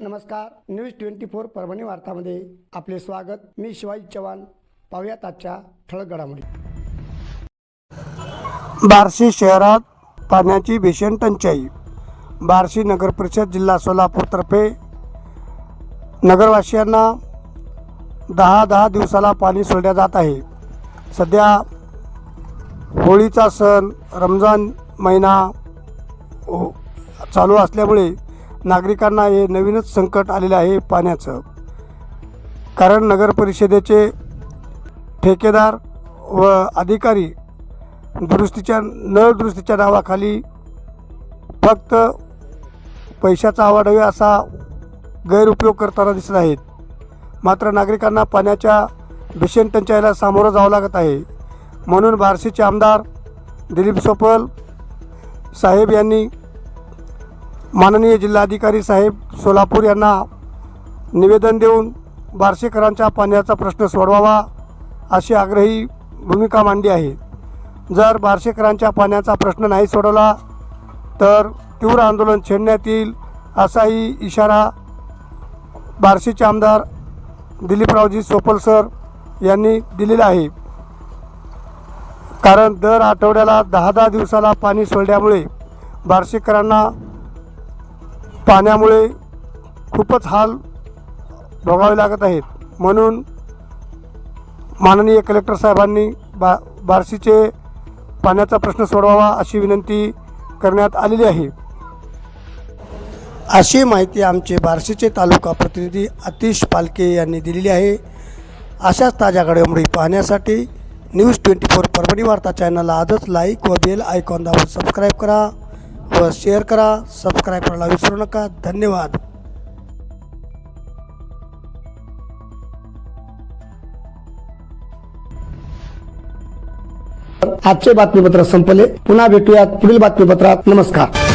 नमस्कार. News twenty four Parbhani वार्तामध्ये आपले स्वागत. मी शिवाजी चव्हाण. पाहुयात आजच्या ठळक घडामोडी बार्शी शहरात पाण्याची भीषण टंचाई. बार्शी नगर परिषद जिल्हा सोलापूरतर्फे नगरवासियांना दहा दहा दिवसाला पाणी सोडल्या जात आहे. सध्या होळीचा सण रमजान महिना हो- चालू असल्यामुळे नागरिकांना हे नवीनच संकट आलेलं आहे पाण्याचं. कारण नगर परिषदेचे ठेकेदार व अधिकारी दुरुस्तीच्या नळ दुरुस्तीच्या नावाखाली फक्त पैशाचा आवाढव्य असा गैरउपयोग करताना दिसत आहेत. मात्र नागरिकांना पाण्याच्या भीषण टंचाईला सामोरं जावं लागत आहे. म्हणून बार्शीचे आमदार दिलीप सोपल साहेब यांनी माननीय जिल्हाधिकारी साहेब सोलापूर यांना निवेदन देऊन बार्शीकरांच्या पाण्याचा प्रश्न सोडवावा अशी आग्रही भूमिका मांडली आहे. जर बार्शीकरांच्या पाण्याचा प्रश्न नाही सोडवला तर तीव्र आंदोलन छेडण्यात येईल असाही इशारा बार्शीचे आमदार दिलीपरावजी सोपल सर यांनी दिलेला आहे. कारण दर आठवड्याला दहा दहा दिवसाला पाणी सोडल्यामुळे बार्शीकरांना पाण्यामुळे खूपच हाल भोगावे लागत आहेत. म्हणून माननीय कलेक्टर साहेबांनी बा बार्शीचे पाण्याचा प्रश्न सोडवावा अशी विनंती करण्यात आलेली आहे. अशी माहिती आमचे बार्शीचे तालुका प्रतिनिधी आतिश पालके यांनी दिलेली आहे. अशाच ताज्या घडामोडी पाहण्यासाठी न्यूज ट्वेंटी फोर परभणी वार्ता चॅनलला आजच लाईक व बेल आयकॉन दाबून सबस्क्राईब करा. व शेअर करा सबस्क्राईब करायला विसरू नका. धन्यवाद. आजचे बातमीपत्र संपले. पुन्हा भेटूयात पुढील बातमीपत्रात. नमस्कार.